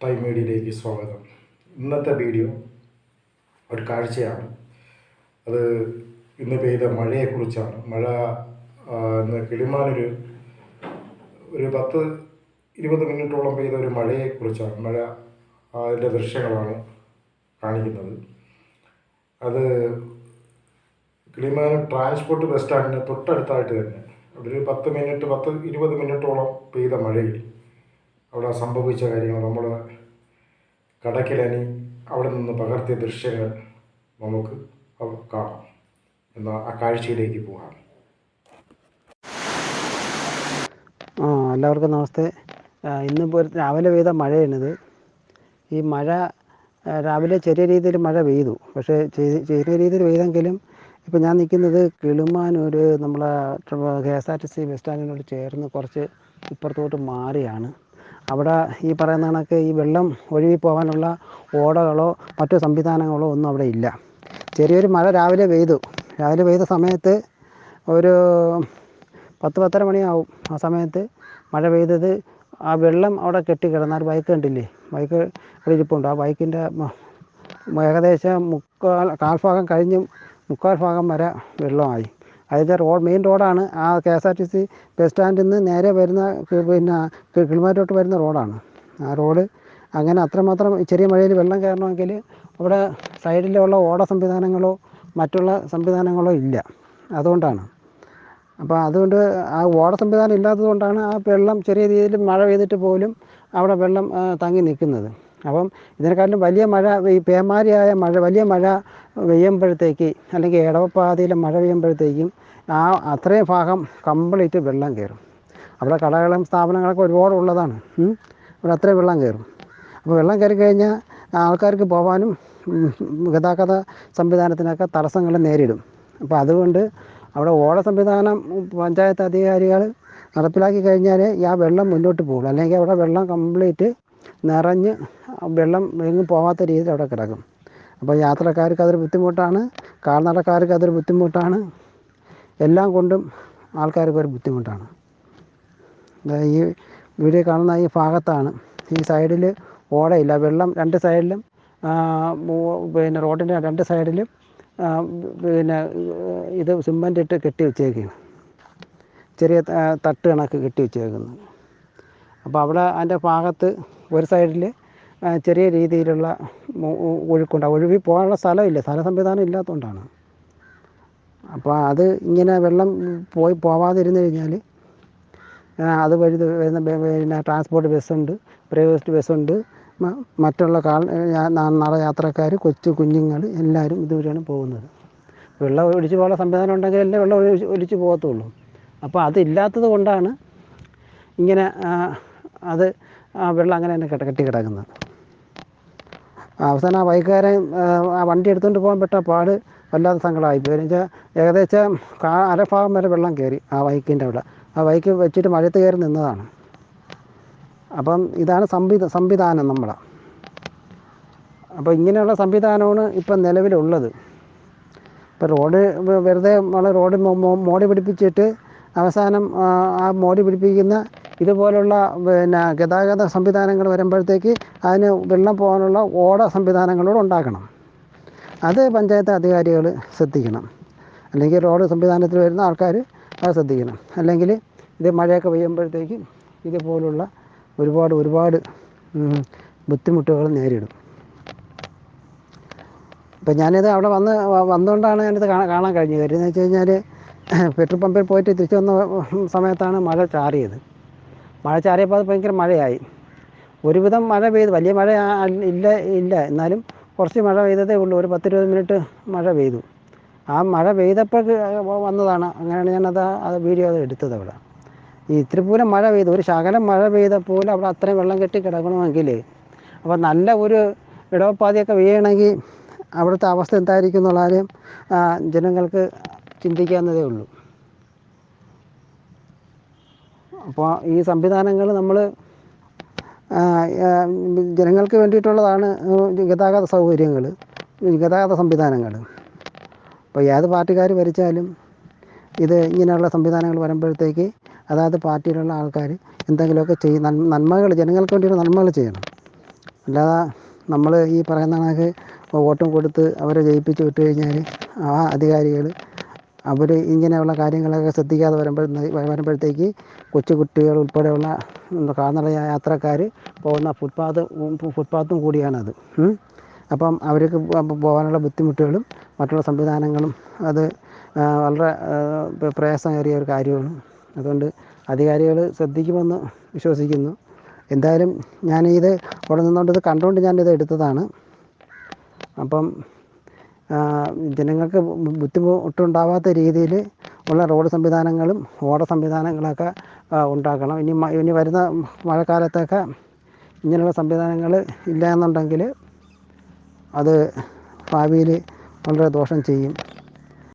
Time മീഡിയയിലേക്ക് സ്വാഗതം. ഇന്നത്തെ വീഡിയോ ഒരു കാഴ്ചയാണ്. അത് ഇന്ന് പെയ്ത മഴയെക്കുറിച്ചാണ്. മഴ ഇന്ന് കിളിമാനൊരു ഒരു പത്ത് ഇരുപത് മിനിറ്റോളം പെയ്ത ഒരു മഴയെക്കുറിച്ചാണ്. മഴ അതിന്റെ ദൃശ്യങ്ങളാണ് കാണിക്കുന്നത്. അത് കിളിമാനം ട്രാൻസ്പോർട്ട് ബസ് സ്റ്റാൻഡിന് തൊട്ടടുത്തായിട്ട് തന്നെ അവിടെ ഒരു പത്ത് മിനിറ്റ് പത്ത് ഇരുപത് മിനിറ്റോളം പെയ്ത മഴയിൽ അവിടെ സംഭവിച്ച കാര്യങ്ങൾ നമ്മൾ കടക്കിലനി അവിടെ നിന്ന് പകർത്തിയ ദൃശ്യങ്ങൾ നമുക്ക് കാണാം. എന്നാൽ ആ കാഴ്ചയിലേക്ക് പോകാം. ആ എല്ലാവർക്കും നമസ്തേ. ഇന്നിപ്പോൾ രാവിലെ പെയ്ത മഴയാണിത്. ഈ മഴ രാവിലെ ചെറിയ രീതിയിൽ മഴ പെയ്തു. പക്ഷേ ചെറിയ രീതിയിൽ പെയ്തെങ്കിലും ഇപ്പോൾ ഞാൻ നിൽക്കുന്നത് കിളിമാനൂർ നമ്മളെ K S R T C bus സ്റ്റാൻഡിനോട് ചേർന്ന് കുറച്ച് ഇപ്പുറത്തോട്ട് മാറിയാണ്. അവിടെ ഈ പറയുന്ന കണക്ക് ഈ വെള്ളം ഒഴുകി പോകാനുള്ള ഓടകളോ മറ്റു സംവിധാനങ്ങളോ ഒന്നും അവിടെ ഇല്ല. ചെറിയൊരു മഴ രാവിലെ പെയ്തു. രാവിലെ പെയ്ത സമയത്ത് ഒരു പത്ത് പത്തര മണിയാവും. ആ സമയത്ത് മഴ പെയ്തത് ആ വെള്ളം അവിടെ കെട്ടിക്കിടന്ന ഒരു ബൈക്ക് കണ്ടില്ലേ? ബൈക്ക് അവിടെ ഇരിപ്പുണ്ട്. ആ ബൈക്കിന്റെ ഏകദേശം മുക്കാൽ കാൽഭാഗം കഴിഞ്ഞ് മുക്കാൽ ഭാഗം വരെ വെള്ളമായി. അതിന്റെ റോഡ് മെയിൻ റോഡാണ്. ആ K S R T C bus സ്റ്റാൻഡിൽ നിന്ന് നേരെ വരുന്ന പിന്നെ കിളിമാറ്റോട്ട് വരുന്ന റോഡാണ്. ആ റോഡ് അങ്ങനെ അത്രമാത്രം ചെറിയ മഴയിൽ വെള്ളം കയറണമെങ്കിൽ അവിടെ സൈഡിലുള്ള ഓട സംവിധാനങ്ങളോ മറ്റുള്ള സംവിധാനങ്ങളോ ഇല്ല. അതുകൊണ്ടാണ്. അപ്പോൾ അതുകൊണ്ട് ആ ഓട സംവിധാനം ഇല്ലാത്തത് കൊണ്ടാണ് ആ വെള്ളം ചെറിയ രീതിയിൽ മഴ പെയ്തിട്ട് പോലും അവിടെ വെള്ളം തങ്ങി നിൽക്കുന്നത്. അപ്പം ഇതിനെക്കാട്ടിലും വലിയ മഴ ഈ പേമാരിയായ മഴ വലിയ മഴ പെയ്യുമ്പോഴത്തേക്ക് അല്ലെങ്കിൽ ഇടവപ്പാതിയിലെ മഴ പെയ്യുമ്പോഴത്തേക്കും ആ അത്രയും ഭാഗം കംപ്ലീറ്റ് വെള്ളം കയറും. അവിടെ കടകളും സ്ഥാപനങ്ങളൊക്കെ ഒരുപാട് ഉള്ളതാണ്. അവിടെ അത്രയും വെള്ളം കയറും. അപ്പോൾ വെള്ളം കയറി കഴിഞ്ഞാൽ ആൾക്കാർക്ക് പോകാനും ഗതാഗത സംവിധാനത്തിനൊക്കെ തടസ്സങ്ങൾ നേരിടും. അപ്പോൾ അതുകൊണ്ട് അവിടെ ഓട സംവിധാനം പഞ്ചായത്ത് അധികാരികൾ നടപ്പിലാക്കി കഴിഞ്ഞാൽ ആ വെള്ളം മുന്നോട്ട് പോകുള്ളൂ. അല്ലെങ്കിൽ അവിടെ വെള്ളം കംപ്ലീറ്റ് നിറഞ്ഞ് വെള്ളം എങ്ങും പോകാത്ത രീതിയിൽ അവിടെ കിടക്കും. അപ്പോൾ യാത്രക്കാർക്ക് അതൊരു ബുദ്ധിമുട്ടാണ് കാൽനടക്കാർക്ക് അതൊരു ബുദ്ധിമുട്ടാണ്. എല്ലാം കൊണ്ടും ആൾക്കാർക്ക് ഒരു ബുദ്ധിമുട്ടാണ്. ഈ വീഡിയോ കാണുന്ന ഈ ഭാഗത്താണ്. ഈ സൈഡിൽ ഓടയില്ല വെള്ളം രണ്ട് സൈഡിലും പിന്നെ റോഡിന്റെ രണ്ട് സൈഡിലും പിന്നെ ഇത് സിമ്മന്റ് ഇട്ട് കെട്ടി വെച്ചേക്കുകയാണ് ചെറിയ തട്ട് കണക്ക് കെട്ടി വെച്ചേക്കുന്നു. അപ്പോൾ അവിടെ അതിന്റെ ഭാഗത്ത് ഒരു സൈഡിൽ ചെറിയ രീതിയിലുള്ള മു- ഉ- ഒഴുക്കുണ്ട് ഒഴുകി പോകാനുള്ള സ്ഥലമില്ല. സ്ഥല സംവിധാനം ഇല്ലാത്തതുകൊണ്ടാണ്. അപ്പോൾ അത് ഇങ്ങനെ വെള്ളം പോയി പോവാതിരുന്ന് കഴിഞ്ഞാൽ അത് വഴി വരുന്ന പിന്നെ ട്രാൻസ്പോർട്ട് ബസ്സുണ്ട് പ്രൈവറ്റ് ബസ്സുണ്ട് മറ്റുള്ള കാൽ യാ- യാത്രക്കാർ കൊച്ചു കുഞ്ഞുങ്ങൾ എല്ലാവരും ഇതുവഴിയാണ് പോകുന്നത്. വെള്ളം ഒഴിച്ചു പോകാനുള്ള സംവിധാനം ഉണ്ടെങ്കിൽ അല്ലേ വെള്ളം ഒഴിച്ച് ഒഴിച്ചു പോകത്തുള്ളൂ. അപ്പോൾ അതില്ലാത്തത് കൊണ്ടാണ് ഇങ്ങനെ അത് വെള്ളം അങ്ങനെ തന്നെ കെട്ടി കിടക്കുന്നത്. അവസാനം ആ ബൈക്കുകാരൻ ആ, വണ്ടി എടുത്തുകൊണ്ട് പോകാൻ പെട്ട പാട് വല്ലാത്ത സങ്കടമായി പോയി. എന്ന് വെച്ചാൽ ഏകദേശം കാ അരഭാഗം വരെ വെള്ളം കയറി ആ ബൈക്കിന്റെ അവിടെ. ആ വൈക്ക് വെച്ചിട്ട് മഴയത്ത് കയറി നിന്നതാണ്. അപ്പം ഇതാണ് സംവിധ സംവിധാനം നമ്മളെ. അപ്പോൾ ഇങ്ങനെയുള്ള സംവിധാനമാണ് ഇപ്പം നിലവിലുള്ളത്. ഇപ്പോൾ റോഡ് വെറുതെ നമ്മൾ റോഡ് മോടി പിടിപ്പിച്ചിട്ട് അവസാനം ആ മോടി പിടിപ്പിക്കുന്ന ഇതുപോലുള്ള പിന്നെ ഗതാഗത സംവിധാനങ്ങൾ വരുമ്പോഴത്തേക്ക് അതിന് വെള്ളം പോകാനുള്ള ഓട സംവിധാനങ്ങളൂടെ ഉണ്ടാക്കണം. അത് പഞ്ചായത്ത് അധികാരികൾ ശ്രദ്ധിക്കണം. അല്ലെങ്കിൽ റോഡ് സംവിധാനത്തിൽ വരുന്ന ആൾക്കാർ അത് ശ്രദ്ധിക്കണം. അല്ലെങ്കിൽ ഇത് മഴയൊക്കെ പെയ്യുമ്പോഴത്തേക്കും ഇതുപോലുള്ള ഒരുപാട് ഒരുപാട് ബുദ്ധിമുട്ടുകൾ നേരിടും. ഇപ്പം ഞാനിത് അവിടെ വന്ന് വന്നുകൊണ്ടാണ് ഞാനിത് കാണാൻ കഴിഞ്ഞത്. കാര്യം എന്ന് വെച്ച് കഴിഞ്ഞാൽ പെട്രോൾ പമ്പിൽ പോയിട്ട് തിരിച്ചു വന്ന സമയത്താണ് മഴ ചാറിയത്. മഴ ചാറിയപ്പോൾ അത് ഭയങ്കര മഴയായി. ഒരുവിധം മഴ പെയ്തു വലിയ മഴ ഇല്ല ഇല്ല. എന്നാലും കുറച്ച് മഴ പെയ്തതേ ഉള്ളൂ. ഒരു പത്തിരുപത് മിനിറ്റ് മഴ പെയ്തു. ആ മഴ പെയ്തപ്പോൾ വന്നതാണ്. അങ്ങനെയാണ് ഞാനത് ആ- വീഡിയോ അത് എടുത്തത് അവിടെ. ഈ ഇത്തിരി പോലും മഴ പെയ്തു. ഒരു ശകലം മഴ പെയ്തപ്പോൾ അവിടെ അത്രയും വെള്ളം കെട്ടി കിടക്കണമെങ്കിൽ അപ്പോൾ നല്ല ഒരു ഇടവപ്പാതിയൊക്കെ വീഴണമെങ്കിൽ അവിടുത്തെ അവസ്ഥ എന്തായിരിക്കും എന്നുള്ള ജനങ്ങൾക്ക് ചിന്തിക്കാവുന്നതേ ഉള്ളൂ. അപ്പോൾ ഈ സംവിധാനങ്ങൾ നമ്മൾ ജനങ്ങൾക്ക് വേണ്ടിയിട്ടുള്ളതാണ് ഗതാഗത സൗകര്യങ്ങൾ ഗതാഗത സംവിധാനങ്ങൾ അപ്പോൾ ഏത് പാർട്ടിക്കാർ ഭരിച്ചാലും ഇത് ഇങ്ങനെയുള്ള സംവിധാനങ്ങൾ വരുമ്പോഴത്തേക്ക് അതാത് പാർട്ടിയിലുള്ള ആൾക്കാർ എന്തെങ്കിലുമൊക്കെ ചെയ്യും നന്മകൾ ജനങ്ങൾക്ക് വേണ്ടിയുള്ള നന്മകൾ ചെയ്യണം. അല്ലാതെ നമ്മൾ ഈ പറയുന്ന കണക്ക് വോട്ടും കൊടുത്ത് അവരെ ജയിപ്പിച്ച് വിട്ട് കഴിഞ്ഞാൽ ആ അധികാരികൾ അവർ ഇങ്ങനെയുള്ള കാര്യങ്ങളൊക്കെ ശ്രദ്ധിക്കാതെ വരുമ്പോഴത്തേക്ക് വരുമ്പോഴത്തേക്ക് കൊച്ചു കുട്ടികൾ ഉൾപ്പെടെയുള്ള കാൽനട യാത്രക്കാർ പോകുന്ന ഫുട്പാത്ത് ഫുട്പാത്തും കൂടിയാണത്. അപ്പം അവർക്ക് പോകാനുള്ള ബുദ്ധിമുട്ടുകളും മറ്റുള്ള സംവിധാനങ്ങളും അത് വളരെ പ്രയാസമേറിയ ഒരു കാര്യമാണ്. അതുകൊണ്ട് അധികാരികൾ ശ്രദ്ധിക്കുമെന്ന് വിശ്വസിക്കുന്നു. എന്തായാലും ഞാനിത് അവിടെ നിന്നുകൊണ്ട് ഇത് കണ്ടുകൊണ്ട് ഞാനിത് എടുത്തതാണ്. അപ്പം ജനങ്ങൾക്ക് ബുദ്ധിമുട്ടുണ്ടാവാത്ത രീതിയിൽ ഉള്ള റോഡ് സംവിധാനങ്ങളും ഓട സംവിധാനങ്ങളൊക്കെ ഉണ്ടാക്കണം. ഇനി ഇനി വരുന്ന മഴക്കാലത്തൊക്കെ ഇങ്ങനെയുള്ള സംവിധാനങ്ങൾ ഇല്ല എന്നുണ്ടെങ്കിൽ അത് ഭാവിയിൽ വളരെ ദോഷം ചെയ്യും.